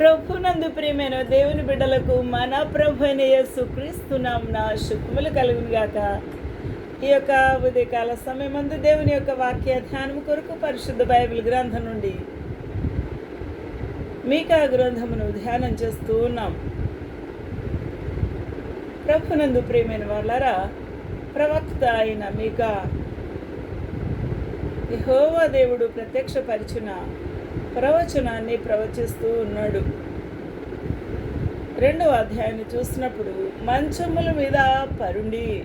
ప్రభునందు ప్రియమైన దేవుని బిడ్డలకు మన ప్రభు అయిన యేసు నా శుభములు కలుగును గాక. ఈ యొక్క ఉదయకాల సమయమందు దేవుని యొక్క వాక్య ధ్యానం కొరకు పరిశుద్ధ బైబిల్ గ్రంథం నుండి మీకా గ్రంథమును ధ్యానం చేస్తూ ఉన్నాం. ప్రభునందు ప్రియమైన వాళ్ళరా ప్రవక్త అయిన మీకా యెహోవా దేవుడు ప్రత్యక్షపరిచిన ప్రవచనాన్ని ప్రవచిస్తూ ఉన్నాడు. రెండవ అధ్యాయాన్ని చూసినప్పుడు మంచముల మీద పరుండి.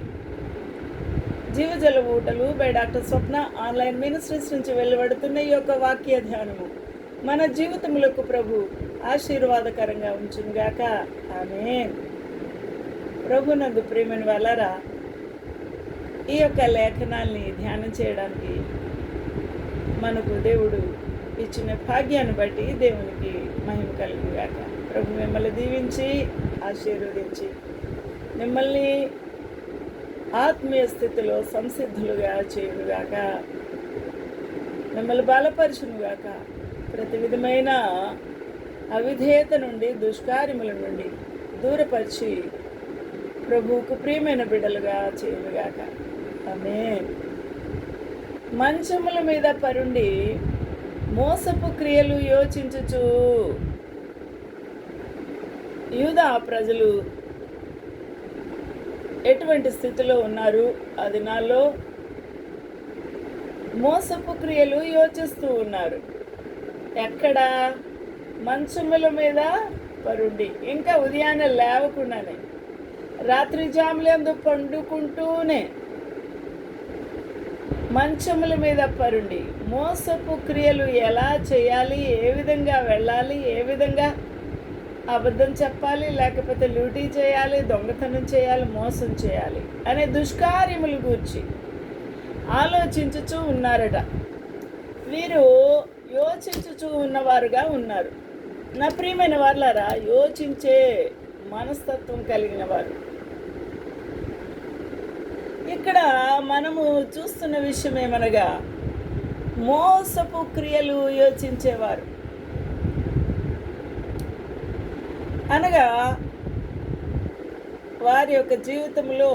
జీవజల ఊటలు by doctor Swapna online ministries నుంచి వెలువడుతున్న ఈ యొక్క వాక్య ధ్యానము. మన జీవితములకు ప్రభు ఆశీర్వాదకరంగా ఉంచునుగాక. ఆమె ప్రభునందు ప్రేమని వలరా ఈ యొక్క లేఖనాల్ని ధ్యానం చేయడానికి మనకు దేవుడు ఇచ్చిన భాగ్యాన్ని బట్టి దేవునికి మహిమ కలుగుగాక. ప్రభు మిమ్మల్ని దీవించి ఆశీర్వదించి మిమ్మల్ని ఆత్మీయ స్థితిలో సంసిద్ధులుగా చేయుగాక మిమ్మల్ని బలపరచునుగాక. ప్రతి విధమైన అవిధేయత నుండి దుష్కార్యముల నుండి దూరపరిచి ప్రభువుకు ప్రియమైన బిడ్డలుగా చేయుగాక ఆమె మంచముల మీద పరుండి మోసపు క్రియలు యోచించుచు యూదా ప్రజలు ఎటువంటి స్థితిలో ఉన్నారు? ఆ దినాల్లో మోసపు క్రియలు యోచిస్తూ ఉన్నారు. ఎక్కడ? మంచముల మీద పరుండి ఇంకా ఉదయాన్నే లేవకుండానే రాత్రి జాములందు పండుకుంటూనే మంచముల మీద పరుండి మోసపు క్రియలు ఎలా చేయాలి? ఏ విధంగా వెళ్ళాలి? ఏ విధంగా అబద్ధం చెప్పాలి? లేకపోతే లూటీ చేయాలి? దొంగతనం చేయాలి? మోసం చేయాలి? అనే దుష్కార్యములు గూర్చి ఆలోచించుచూ ఉన్నారట. వీరు యోచించుచూ ఉన్నవారుగా ఉన్నారు. నా ప్రియమైన వాళ్ళారా యోచించే మనస్తత్వం కలిగిన వారు. ఇక్కడ మనము చూస్తున్న విషయం ఏమనగా మోసపు క్రియలు యోచించేవారు. అనగా వారి యొక్క జీవితంలో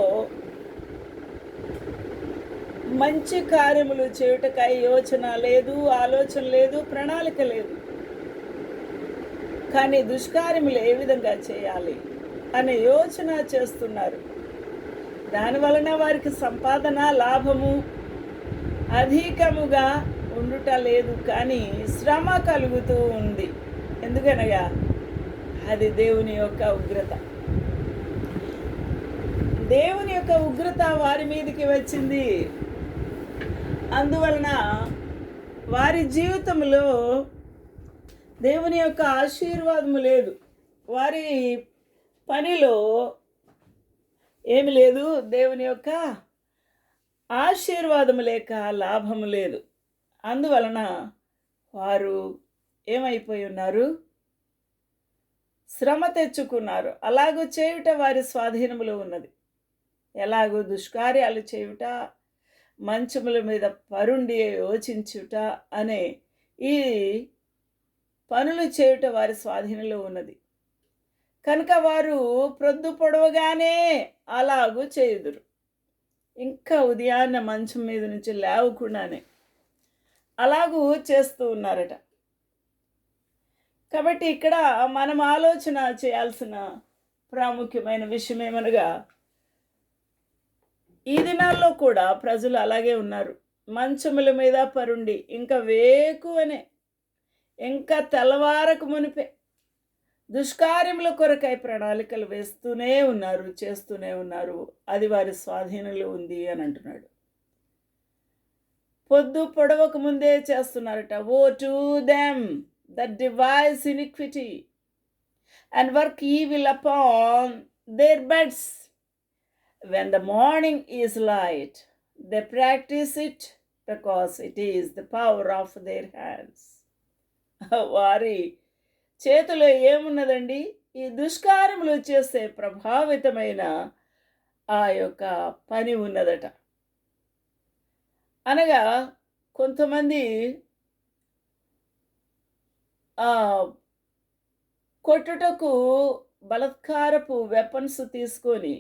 మంచి కార్యములు చేయుటకాయ యోచన లేదు ఆలోచన లేదు ప్రణాళిక లేదు. కానీ దుష్కార్యములు ఏ విధంగా చేయాలి అనే యోచన చేస్తున్నారు. దాని వలన వారికి సంపాదన లాభము అధికముగా ఉండుట లేదు కానీ శ్రమ కలుగుతూ ఉంది. ఎందుకనగా అది దేవుని యొక్క ఉగ్రత. దేవుని యొక్క ఉగ్రత వారి మీదకి వచ్చింది. అందువలన వారి జీవితంలో దేవుని యొక్క ఆశీర్వాదము లేదు. వారి పనిలో ఏమి లేదు దేవుని యొక్క ఆశీర్వాదము లేక లాభము లేదు. అందువలన వారు ఏమైపోయి ఉన్నారు? శ్రమ తెచ్చుకున్నారు. అలాగూ చేయుట వారి స్వాధీనములో ఉన్నది. ఎలాగూ దుష్కార్యాలు చేయుట మంచముల మీద పరుండి యోచించుట అనే ఈ పనులు చేయుట వారి స్వాధీనంలో ఉన్నది. కనుక వారు ప్రొద్దు పొడవగానే అలాగూ చేయుదురు. ఇంకా ఉదయాన్న మంచం మీద నుంచి లేవకుండానే అలాగూ చేస్తూ ఉన్నారట. కాబట్టి ఇక్కడ మనం ఆలోచన చేయాల్సిన ప్రాముఖ్యమైన విషయం ఏమనగా ఈ దినాల్లో కూడా ప్రజలు అలాగే ఉన్నారు. మంచముల మీద పరుండి ఇంకా వేకువనే ఇంకా తెల్లవారకు మునిపే దుష్కార్యముల కొరకై ప్రణాళికలు వేస్తూనే ఉన్నారు చేస్తూనే ఉన్నారు. అది వారి స్వాధీనంలో ఉంది అని అంటున్నాడు. పొద్దు పొడవక ముందే చేస్తున్నారట woe to them that devise iniquity and work evil upon their beds when the morning is light they practice it because it is the power of their hands వారి చేతిలో ఏమున్నదండి? ఈ దుష్కారములు చేసే ప్రభావితమైన ఆ యొక్క పని ఉన్నదట. అనగా కొంతమంది ఆ, కొట్టుటకు బలత్కారపు వెపన్స్ తీసుకొని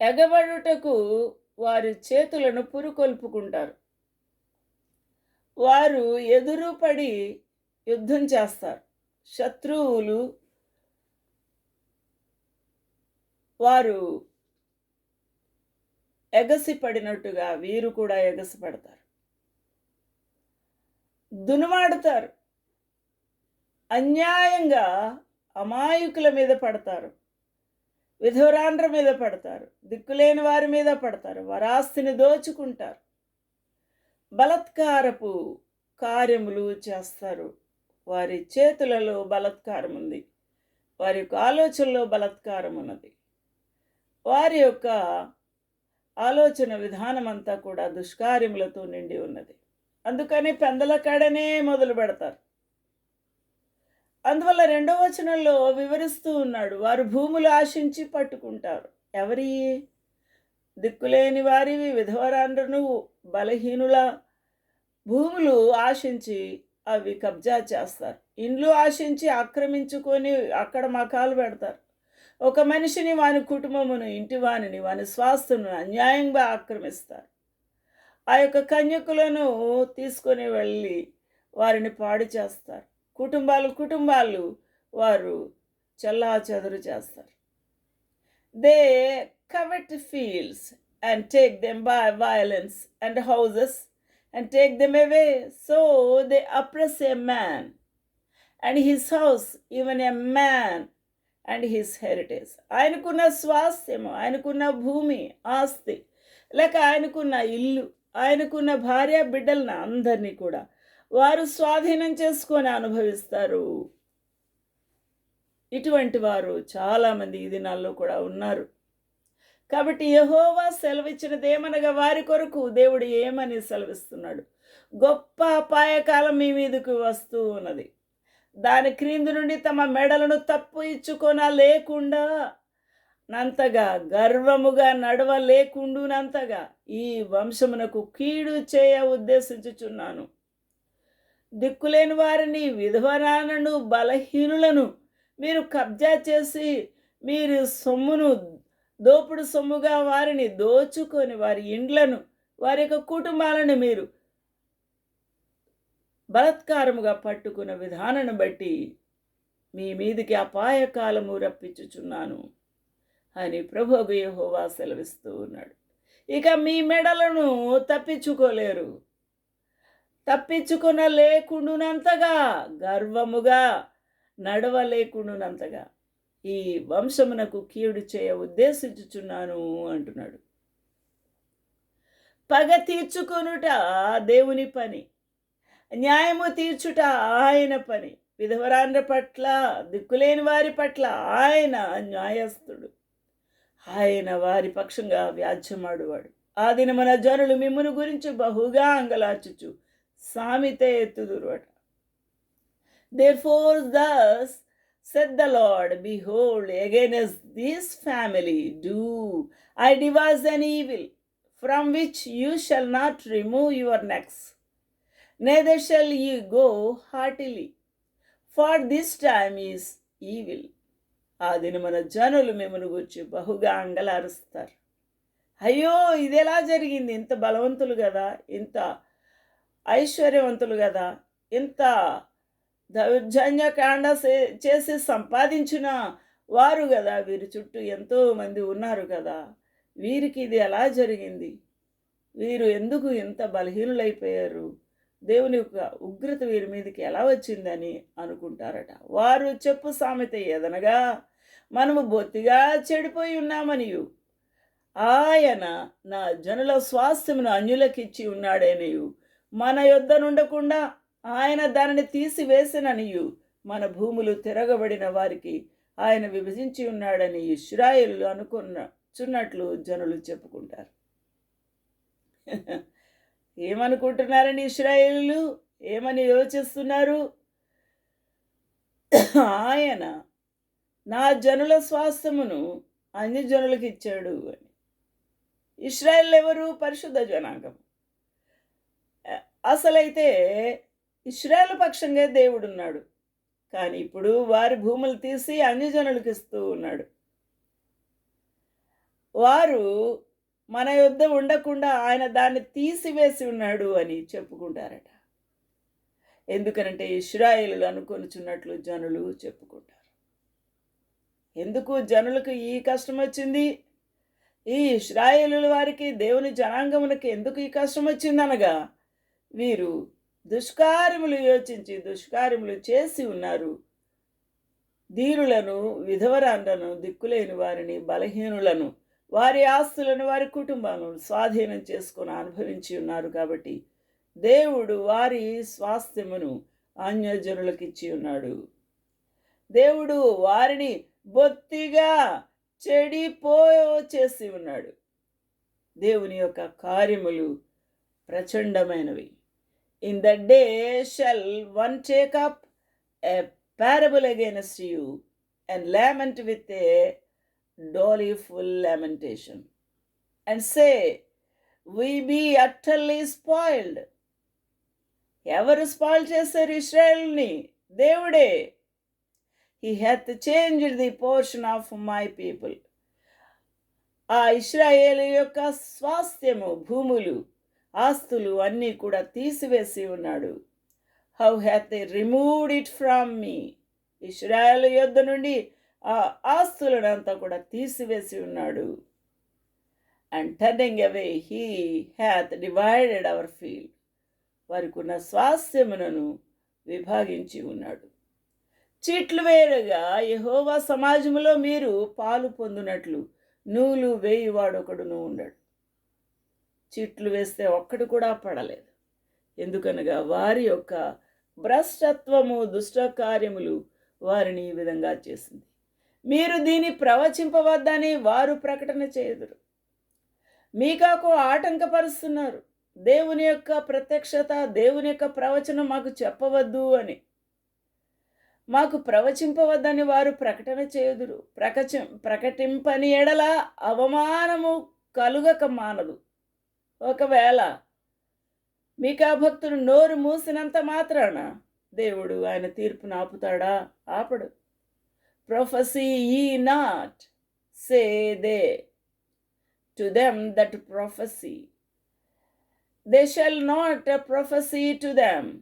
ఎగబడుటకు వారి చేతులను పురుకొల్పుకుంటారు. వారు ఎదురుపడి యుద్ధం చేస్తారు. శత్రువులు వారు ఎగసిపడినట్టుగా వీరు కూడా ఎగసిపడతారు. దునుమాడతారు. అన్యాయంగా అమాయకుల మీద పడతారు. విధురాండ్ర మీద పడతారు. దిక్కులేని వారి మీద పడతారు. వరాస్తిని దోచుకుంటారు. బలత్కారపు కార్యములు చేస్తారు. వారి చేతులలో బలత్కారం ఉంది వారి యొక్క ఆలోచనలో బలత్కారం ఉన్నది వారి యొక్క ఆలోచన విధానం అంతా కూడా దుష్కార్యములతో నిండి ఉన్నది. అందుకని పెందల కాడనే మొదలు పెడతారు. అందువల్ల రెండవ వచనంలో వివరిస్తూ ఉన్నాడు వారు భూములు ఆశించి పట్టుకుంటారు. ఎవరి? దిక్కులేని వారివి విధవరాండ్రను బలహీనుల భూములు ఆశించి అవి కబ్జా చేస్తారు. ఇండ్లు ఆశించి ఆక్రమించుకొని అక్కడ మకాలు పెడతారు. ఒక మనిషిని వాని కుటుంబమును ఇంటి వానిని వాని స్వాస్థను అన్యాయంగా ఆక్రమిస్తారు. ఆ యొక్క కన్యకులను తీసుకొని వెళ్ళి వారిని పాడు చేస్తారు. కుటుంబాలు కుటుంబాలు వారు చల్లా చెదరు చేస్తారు. They covet fields and take them by violence and houses and take them away so they oppress a man and his house even a man and his heritage ఆయనకున్న స్వాస్థ్యము ఆయనకున్న భూమి ఆస్తి లేక ఆయనకున్న ఇల్లు ఆయనకున్న భార్య బిడ్డలను అందరినీ కూడా వారు స్వాధీనం చేసుకొని అనుభవిస్తారు. ఇటువంటి వారు చాలామంది ఈ దినాల్లో కూడా ఉన్నారు. కాబట్టి యహోవా సెలవిచ్చినదేమనగా వారి కొరకు దేవుడు ఏమని సెలవిస్తున్నాడు? గొప్ప అపాయకాలం మీ మీదకు వస్తూ ఉన్నది. దాని క్రింది నుండి తమ మెడలను తప్పు ఇచ్చుకొన లేకుండా నంతగా గర్వముగా నడవ లేకుండునంతగా ఈ వంశమునకు కీడు చేయ ఉద్దేశించుచున్నాను. దిక్కులేని వారిని విధవరాలను బలహీనులను మీరు కబ్జా చేసి మీరు సొమ్మును దోపుడు సొమ్ముగా వారిని దోచుకొని వారి ఇండ్లను వారి యొక్క కుటుంబాలను మీరు బలత్కారముగా పట్టుకున్న విధానాన్ని బట్టి మీ మీదికి అపాయకాలము రప్పించుచున్నాను అని ప్రభుగు యహోవా సెలవిస్తూ ఉన్నాడు. ఇక మీ మెడలను తప్పించుకోలేరు. తప్పించుకున్న లేకుండునంతగా గర్వముగా నడవలేకుండునంతగా. ఈ వంశమునకు కీడు చేయ ఉద్దేశించుచున్నాను అంటున్నాడు. పగ తీర్చుకొనుట దేవుని పని న్యాయము తీర్చుట ఆయన పని విధవరాండ్ర పట్ల దిక్కులేని వారి పట్ల ఆయన న్యాయస్థుడు. ఆయన వారి పక్షంగా వ్యాజ్యమాడువాడు. ఆ దినమున జనులు మిమ్మును గురించి బహుగా అంగలాచుచు సామితే ఎత్తుదురువట. Therefore thus said the Lord, Behold, against this family do I devise an evil, from which you shall not remove your necks, neither shall ye go heartily, for this time is evil. ఆ దినమున జనులు మిమ్మల్ని గురించి బహుగా అంగలారుస్తారు అయ్యో ఇది ఎలా జరిగింది ఇంత బలవంతులు కదా ఇంత ఐశ్వర్యవంతులు కదా ఇంత దౌర్జన్యకాండ చే- చేసి సంపాదించిన వారు కదా వీరి చుట్టూ ఎంతోమంది ఉన్నారు కదా వీరికి ఇది ఎలా జరిగింది? వీరు ఎందుకు ఇంత బలహీనులైపోయారు? దేవుని యొక్క ఉగ్రత వీరి మీదకి ఎలా వచ్చిందని అనుకుంటారట. వారు చెప్పు సామెత ఏదనగా మనము బొత్తిగా చెడిపోయి ఉన్నామనియు. ఆయన నా జనుల స్వాస్థ్యమును అన్యులకిచ్చి ఉన్నాడనియు. మన యొద్ద నుండకుండా ఆయన దానిని తీసివేసిననియు. మన భూములు తిరగబడిన వారికి ఆయన విభజించి ఉన్నాడని ఇస్రాయేలు అనుకున్న చున్నట్లు జనులు చెప్పుకుంటారు. ఏమనుకుంటున్నారని ఇస్రాయేలు ఏమని యోచిస్తున్నారు? ఆయన నా జనుల స్వాస్థ్యమును అన్ని జనులకు ఇచ్చాడు అని. ఇస్రాయిల్ ఎవరు? పరిశుద్ధ జనాంగం అసలైతే ఇస్రాయేల్ పక్షంగా దేవుడున్నాడు. కానీ ఇప్పుడు వారి భూములు తీసి అన్యజనులకు ఇస్తూ ఉన్నాడు. వారు మన యుద్ధ ఉండకుండా ఆయన దాన్ని తీసివేసి ఉన్నాడు అని చెప్పుకుంటారట. ఎందుకనంటే ఇస్రాయేలు అనుకొనిచున్నట్లు జనులు చెప్పుకుంటారు. ఎందుకు జనులకు ఈ కష్టం వచ్చింది? ఈ ఇస్రాయేలుల వారికి దేవుని జనాంగమునకి ఎందుకు ఈ కష్టం వచ్చిందనగా వీరు దుష్కార్యములు యోచించి దుష్కార్యములు చేసి ఉన్నారు. ధీరులను విధవరాండ్లను దిక్కులేని వారిని బలహీనులను వారి ఆస్తులను వారి కుటుంబాలను స్వాధీనం చేసుకొని అనుభవించి ఉన్నారు కాబట్టి దేవుడు వారి స్వాస్థ్యమును అన్యజనులకు ఇచ్చి ఉన్నాడు. దేవుడు వారిని బొత్తిగా చెడిపోయో చేసి ఉన్నాడు. దేవుని యొక్క కార్యములు ప్రచండమైనవి. In the day shall one take up a parable against you and lament with a doleful lamentation and say, We be utterly spoiled. ఎవరు స్పాయిల్ చేశారు ఇస్రాయల్ని దేవుడే he hath changed the portion of my people ఆ Israel యొక్క స్వాస్థ్యము భూములు ఆస్తులు అన్నీ కూడా తీసివేసి ఉన్నాడు. How hath removed it from me Israel యొద్ద నుండి ఆ ఆస్తులను అంతా కూడా తీసివేసి ఉన్నాడు. And turning away he hath divided our field వారికి ఉన్న స్వాస్థ్యములను విభాగించి ఉన్నాడు. చీట్లు వేరుగా యహోవా సమాజంలో మీరు పాలు పొందినట్లు నూలు వేయువాడొకడును ఉండడు. చీట్లు వేస్తే ఒక్కడు కూడా పడలేదు. ఎందుకనగా వారి యొక్క భ్రష్టత్వము దుష్ట కార్యములు వారిని ఈ విధంగా చేసింది. మీరు దీన్ని ప్రవచింపవద్దని వారు ప్రకటన చేయదురు. మీకాకు ఆటంకపరుస్తున్నారు. దేవుని యొక్క ప్రత్యక్షత దేవుని యొక్క ప్రవచనం మాకు చెప్పవద్దు అని. మాకు ప్రవచింపవద్దని వారు ప్రకటన చేయుదురు. ప్రకచ ప్రకటింపని ఎడల అవమానము కలుగక మానదు. ఒకవేళ మీకా భక్తుడు నోరు మూసినంత మాత్రాన దేవుడు ఆయన తీర్పును ఆపుతాడా? ఆపడు. Prophesy ye not say they to them that prophesy they shall not prophesy to them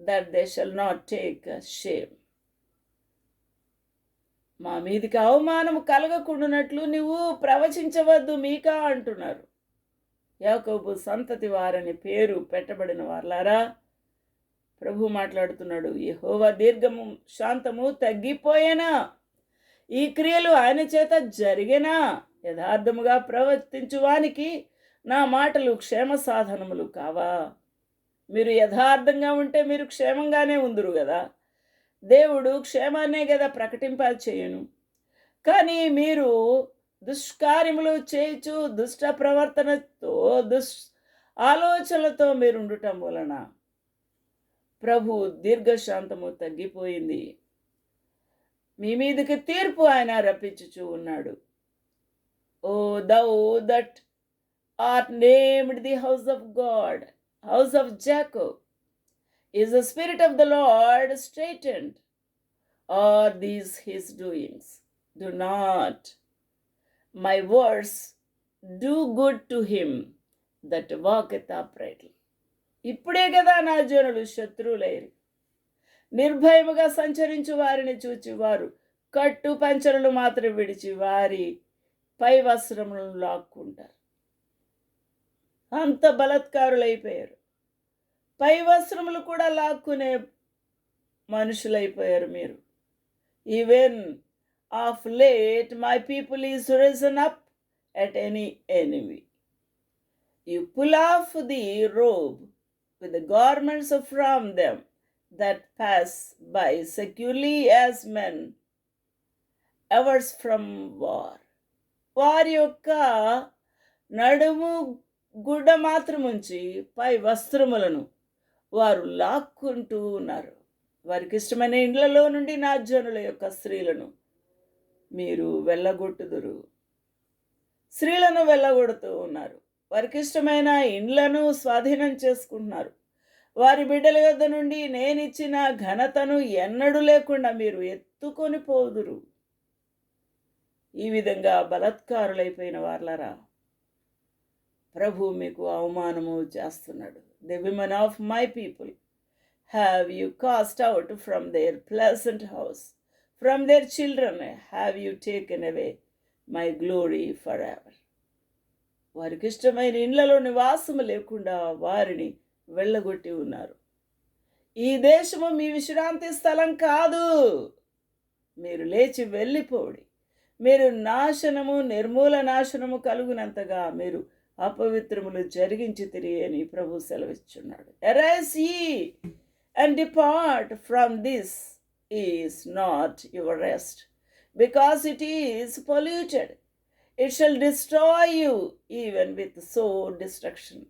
that they shall not take shame మా మీదికి అవమానం కలగకుండానట్లు నువ్వు ప్రవచించవద్దు మీకా అంటున్నారు. యాకోబు సంతతి వారని పేరు పెట్టబడిన వారలారా? ప్రభు మాట్లాడుతున్నాడు యహోవా దీర్ఘము శాంతము తగ్గిపోయేనా? ఈ క్రియలు ఆయన చేత జరిగేనా? యథార్థముగా ప్రవర్తించువానికి నా మాటలు క్షేమ సాధనములు కావా? మీరు యథార్థంగా ఉంటే మీరు క్షేమంగానే ఉందరు కదా దేవుడు క్షేమాన్నే కదా ప్రకటింప చేయను. కానీ మీరు దుష్కార్యములు చేయుచు దుష్ట ప్రవర్తనతో దుష్ ఆలోచనలతో మీరు ఉండటం వలన ప్రభు దీర్ఘశాంతము తగ్గిపోయింది. మీ మీదకి తీర్పు ఆయన రప్పించుచూ ఉన్నాడు. O thou that art named the house of God house of Jacob is the spirit of the Lord straitened are these his doings? Do not my words do good to him that walketh uprightly ఇప్పుడే కదా నా జనులు శత్రువులైరి. నిర్భయముగా సంచరించు వారిని చూచి వారు కట్టు పంచరులు మాత్రం విడిచి వారి పై వస్త్రములను లాక్కుంటారు. అంత బలత్కారులైపోయారు. పై వస్త్రములు కూడా లాక్కునే మనుషులైపోయారు మీరు. Even of late my people is risen up at any enemy you pull off the robe with the garments from them that pass by securely as men averse from war. వారి యొక్క నడుము గుడ్డ మాత్రముంచి పై వస్త్రములను వారు లాక్కుంటూ ఉన్నారు వారికి ఇష్టమైన ఇండ్లలో నుండి నా జనుల యొక్క స్త్రీలను మీరు వెళ్ళగొట్టుదురు. స్త్రీలను వెళ్ళగొడుతూ ఉన్నారు. వారికి ఇష్టమైన ఇండ్లను స్వాధీనం చేసుకుంటున్నారు. వారి బిడ్డల యొద్ద నుండి నేనిచ్చిన ఘనతను ఎన్నడూ లేకుండా మీరు ఎత్తుకొని పోదురు. ఈ విధంగా బలత్కారులైపోయిన వాళ్ళరా ప్రభు మీకు అవమానము చేస్తున్నాడు. The women of my people have you cast out from their pleasant house from their children have you taken away my glory for ever వారికి ఇష్టమైన ఇండ్లలో నివాసము లేకుండా వారిని వెళ్ళగొట్టి ఉన్నారు. ఈ దేశము మీ విశ్రాంతి స్థలం కాదు. మీరు లేచి వెళ్ళిపోడి. మీరు నాశనము నిర్మూల నాశనము కలుగునంతగా మీరు అపవిత్రములు జరిగించి తిరిగి అని ప్రభు సెలవిస్తున్నాడు arise ye and depart from this is not your rest because it is polluted it shall destroy you even with so destruction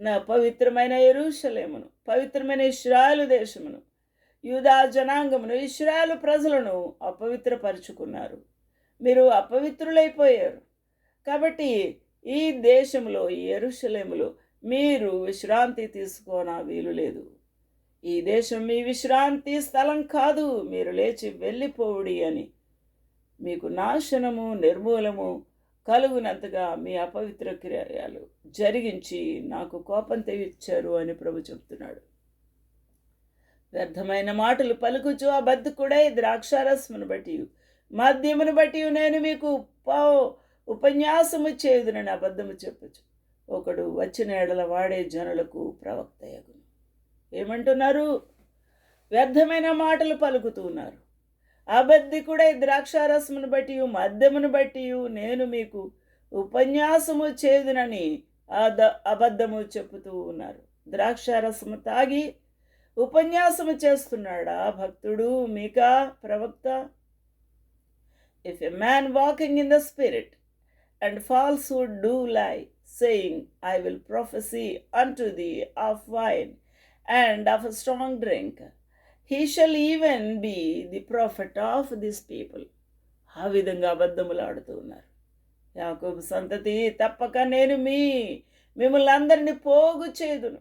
నా పవిత్రమైన ఎరుషలేమును పవిత్రమైన ఇష్రాయలు దేశమును యూదా జనాంగమును ఇష్రాయలు ప్రజలను అపవిత్రపరుచుకున్నారు. మీరు అపవిత్రులైపోయారు. కాబట్టి ఈ దేశంలో ఈ ఎరుషలేములో మీరు విశ్రాంతి తీసుకోన వీలు లేదు. ఈ దేశం మీ విశ్రాంతి స్థలం కాదు మీరు లేచి వెళ్ళిపోవుడి అని. మీకు నాశనము నిర్మూలము కలుగునంతగా మీ అపవిత్ర క్రియలు జరిగించి నాకు కోపం తెచ్చారు అని ప్రభు చెప్తున్నాడు. వ్యర్థమైన మాటలు పలుకుచు అబద్ధకుడై ద్రాక్షారసమును బట్టి మద్యమును బట్టి నేను మీకు ఉప ఉపన్యాసము చేయుదునని అబద్ధము చెప్పచ్చు. ఒకడు వచ్చిన ఎడల వాడే జనులకు ప్రవక్తయగును ఏమంటున్నారు? వ్యర్థమైన మాటలు పలుకుతూ ఉన్నారు. అబద్ధికుడై ద్రాక్షారసమును బట్టి మద్యమును బట్టి నేను మీకు ఉపన్యాసము చేదునని అద అబద్ధము చెప్పుతూ ఉన్నారు. ద్రాక్షారసము తాగి ఉపన్యాసము చేస్తున్నాడా భక్తుడు మీకా ప్రవక్త? If a man walking in the spirit and falsehood do lie saying I will prophesy unto the of wine and of a strong drink. He shall even be the prophet of this people. ఆ విధంగా అబద్ధములు ఆడుతూ ఉన్నారు. యాకోబు సంతతి తప్పక నేను మీ మిమ్మల్ని అందరినీ పోగు చేదును.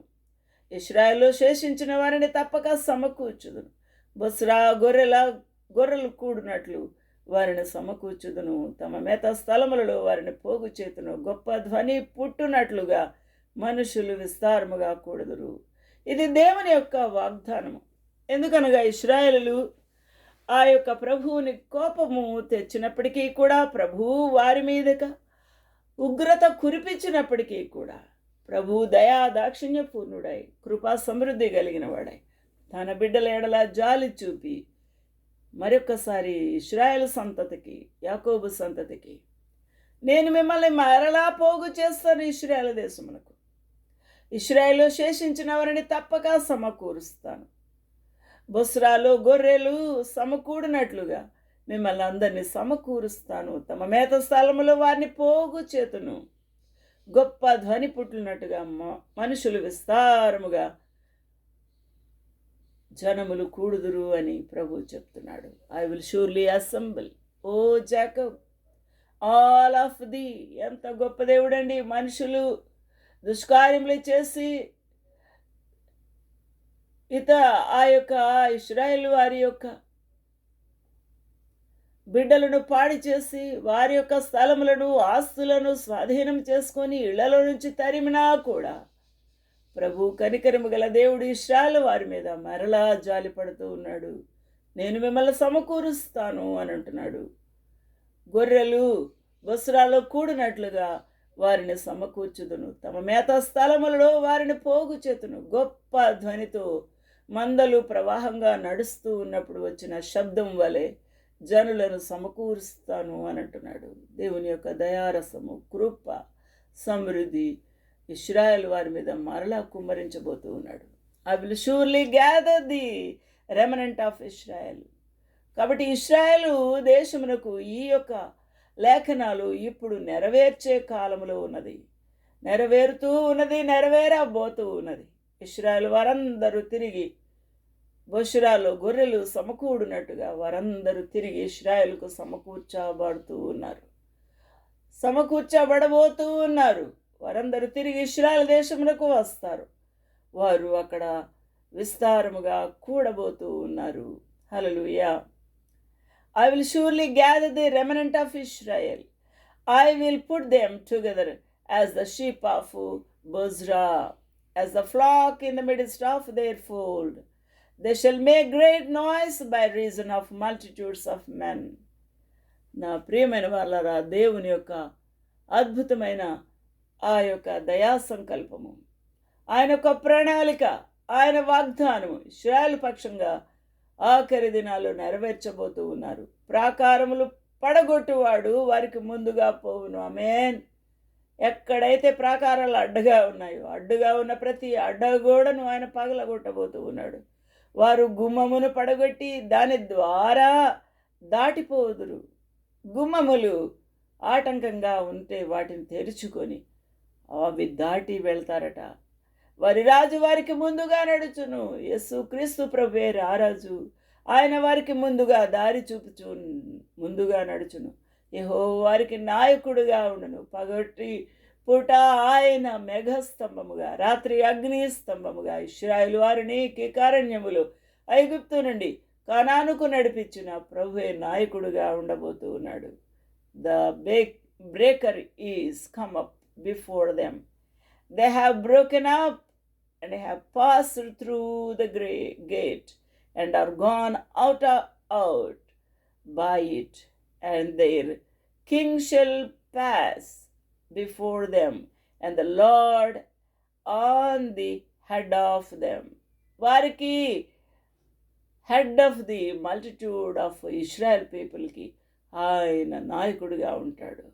ఇస్రాయల్లో శేషించిన వారిని తప్పక సమకూర్చుదును. బొస్రా గొర్రెల గొర్రెలు కూడినట్లు వారిని సమకూర్చుదును. తమ మేత స్థలములలో వారిని పోగు చేతును. గొప్ప ధ్వని పుట్టునట్లుగా మనుషులు విస్తారముగా కూడదురు. ఇది దేవుని యొక్క వాగ్దానము. ఎందుకనగా ఇస్రాయలు ఆ యొక్క ప్రభువుని కోపము తెచ్చినప్పటికీ కూడా ప్రభువు వారి మీదగా ఉగ్రత కురిపించినప్పటికీ కూడా ప్రభు దయా దాక్షిణ్యపూర్ణుడై కృపా సమృద్ధి కలిగిన వాడై తన బిడ్డల ఎడల జాలి చూపి మరొకసారి ఇస్రాయల్ సంతతికి యాకోబు సంతతికి నేను మిమ్మల్ని మరలా పోగు చేస్తాను ఇస్రాయేల్ దేశమునకు. ఇస్రాయేల్ శేషించిన వారిని తప్పక సమకూరుస్తాను. బొస్రాలు గొర్రెలు సమకూడినట్లుగా మిమ్మల్ని అందరినీ సమకూరుస్తాను. తమ మేత స్థలములో వారిని పోగు చేతును. గొప్ప ధ్వని పుట్టినట్టుగా మనుషులు విస్తారముగా జనములు కూడుదురు అని ప్రభు చెప్తున్నాడు. I will surely assemble O Jacob all of the ఎంత గొప్ప దేవుడండి మనుషులు దుష్కార్యములు చేసి ఇత ఆ యొక్క ఇస్రాయేల్ వారి యొక్క బిడ్డలను పాడి చేసి వారి యొక్క స్థలములను ఆస్తులను స్వాధీనం చేసుకొని ఇళ్ళలో నుంచి తరిమినా కూడా ప్రభు కనికరము గల దేవుడు ఇష్టాలు వారి మీద మరలా జాలి పడుతూ ఉన్నాడు. నేను మిమ్మల్ని సమకూరుస్తాను అని అంటున్నాడు. గొర్రెలు బొసరాలో కూడినట్లుగా వారిని సమకూర్చుదును. తమ మేత స్థలములలో వారిని పోగు చేతును. గొప్ప ధ్వనితో మందలు ప్రవాహంగా నడుస్తూ ఉన్నప్పుడు వచ్చిన శబ్దం వలె జనులను సమకూరుస్తాను అని అంటున్నాడు దేవుని యొక్క దయారసము కృప సమృద్ధి ఇస్రాయల్ వారి మీద మరలా కుమ్మరించబోతూ ఉన్నాడు. I will surely gather the remnant of Israel కాబట్టి ఇస్రాయలు దేశమునకు ఈ యొక్క లేఖనాలు ఇప్పుడు నెరవేర్చే కాలంలో ఉన్నది. నెరవేరుతూ ఉన్నది నెరవేరబోతూ ఉన్నది. ఇస్రాయల్ వారందరూ తిరిగి బొషురాలో గొర్రెలు సమకూడినట్టుగా వారందరూ తిరిగి ఇస్రాయల్కు సమకూర్చబడుతూ ఉన్నారు. సమకూర్చబడబోతూ ఉన్నారు. వారందరూ తిరిగి ఇస్రాయల్ దేశములకు వస్తారు. వారు అక్కడ విస్తారముగా కూడబోతూ ఉన్నారు. హలలుయా I will surely gather the remnant of Israel I will put them together as the sheep of Bozrah as the flock in the midst of their fold they shall make great noise by reason of multitudes of men నా ప్రియమైన వాళ్ళరా దేవుని యొక్క అద్భుతమైన ఆ యొక్క దయా సంకల్పము ఆయన యొక్క ప్రణాళిక ఆయన వాగ్దానము ఇస్రాయల్ పక్షంగా ఆఖరి దినాలు నెరవేర్చబోతూ ఉన్నారు. ప్రాకారములు పడగొట్టువాడు వారికి ముందుగా పోవును. ఆమెన్. ఎక్కడైతే ప్రాకారాలు అడ్డుగా ఉన్నాయో అడ్డుగా ఉన్న ప్రతి అడ్డగోడను ఆయన పగలగొట్టబోతూ ఉన్నాడు. వారు గుమ్మమును పడగొట్టి దాని ద్వారా దాటిపోదురు. గుమ్మములు ఆటంకంగా ఉంటే వాటిని తెరుచుకొని అవి దాటి వెళ్తారట. వారి రాజు వారికి ముందుగా నడుచును. యస్సు క్రీస్తు ప్రభే రారాజు. ఆయన వారికి ముందుగా దారి చూపుచు ముందుగా నడుచును. యహో వారికి నాయకుడుగా ఉండును. పగటి పూట ఆయన మేఘస్తంభముగా రాత్రి అగ్ని స్తంభముగా ఇస్రాయలు వారిని కికారణ్యములు ఐగుప్తు నుండి కణానుకు నడిపించిన ప్రభువే నాయకుడుగా ఉండబోతూ ఉన్నాడు the bake breaker is come up before them. They have broken up. and have passed through the great gate and are gone out out by it and their king shall pass before them and the lord on the head of them వారికి head of the multitude of Israel పీపుల్కి ఆయన నాయకుడిగా ఉంటాడు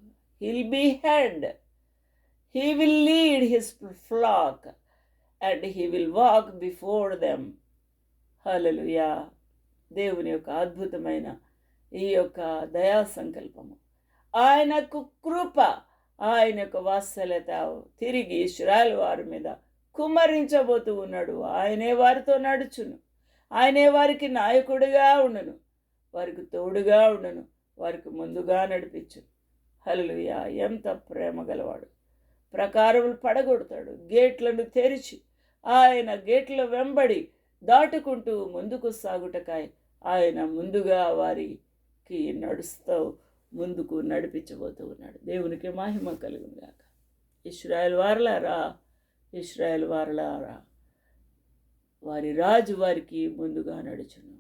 he'll be head he will lead his flock and he will walk before them hallelujah దేవుని యొక్క అద్భుతమైన ఈ యొక్క దయా సంకల్పము. ఆయనకు కృప ఆయన యొక్క వాత్సల్యత తిరిగి ఇస్రాయల్ వారి మీద కుమ్మరించబోతూ ఉన్నాడు. ఆయనే వారితో నడుచును. ఆయనే వారికి నాయకుడిగా ఉండను. వారికి తోడుగా ఉండను. వారికి ముందుగా నడిపించును. హలలుయా ఎంత ప్రేమ గలవాడు. ప్రకారములు పడగొడతాడు. గేట్లను తెరిచి ఆయన గేట్ల వెంబడి దాటుకుంటూ ముందుకు సాగుటకాయ. ఆయన ముందుగా వారికి నడుస్తూ ముందుకు నడిపించబోతూ ఉన్నాడు. దేవునికి మహిమ కలుగుగాక ఇస్రాయల్ వారలారా ఇస్రాయల్ వారలారా వారి రాజు వారికి ముందుగా నడుచును.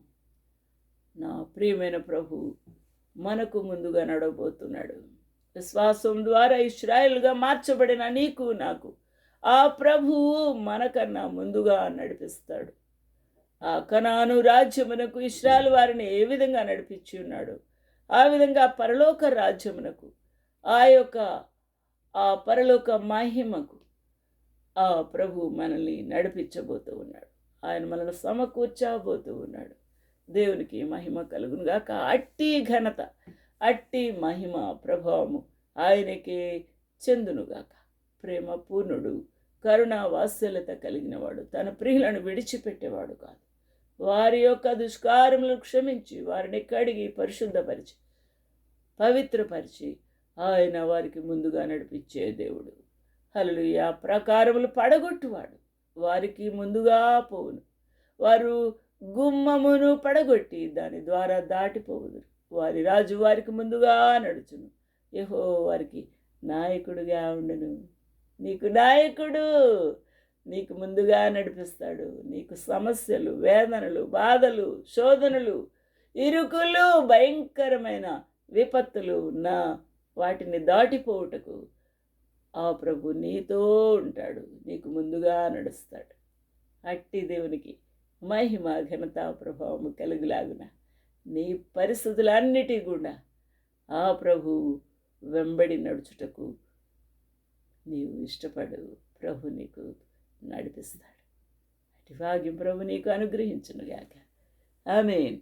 నా ప్రియమైన ప్రభు మనకు ముందుగా నడవబోతున్నాడు. విశ్వాసం ద్వారా ఇస్రాయల్గా మార్చబడిన నీకు నాకు ఆ ప్రభువు మనకన్నా ముందుగా నడిపిస్తాడు. ఆ కనాను రాజ్యమునకు ఇష్టాలు వారిని ఏ విధంగా నడిపించి ఉన్నాడు ఆ విధంగా పరలోక రాజ్యమునకు ఆ యొక్క ఆ పరలోక మహిమకు ఆ ప్రభు మనల్ని నడిపించబోతూ ఉన్నాడు. ఆయన మనల్ని సమకూర్చబోతూ ఉన్నాడు. దేవునికి మహిమ కలుగునుగాక. అట్టి ఘనత అట్టి మహిమ ప్రభావము ఆయనకే చెందునుగాక. ప్రేమ పూర్ణుడు వాత్సల్యత కలిగినవాడు తన ప్రియులను విడిచిపెట్టేవాడు కాదు. వారి యొక్క దుష్కారములను క్షమించి వారిని కడిగి పరిశుద్ధపరిచి పవిత్రపరిచి ఆయన వారికి ముందుగా నడిపించే దేవుడు. హలలు ఆ ప్రకారములు పడగొట్టువాడు. వారికి ముందుగా పోవును. వారు గుమ్మమును పడగొట్టి దాని ద్వారా దాటిపోవుదురు. వారి రాజు వారికి ముందుగా నడుచును. యహో వారికి నాయకుడుగా ఉండను. నీకు నాయకుడు నీకు ముందుగా నడిపిస్తాడు. నీకు సమస్యలు వేదనలు బాధలు శోధనలు ఇరుకులు భయంకరమైన విపత్తులు ఉన్న వాటిని దాటిపోవుటకు ఆ ప్రభు నీతో ఉంటాడు. నీకు ముందుగా నడుస్తాడు. అట్టి దేవునికి మహిమ ఘనత ప్రభావము కలుగులాగున నీ పరిస్థితులన్నిటి కూడా ఆ ప్రభు వెంబడి నడుచుటకు నీవు ఇష్టపడు ప్రభు నీకు నడిపిస్తాడు. అటు భాగ్యం ప్రభు నీకు అనుగ్రహించునుగాక. ఆమెన్.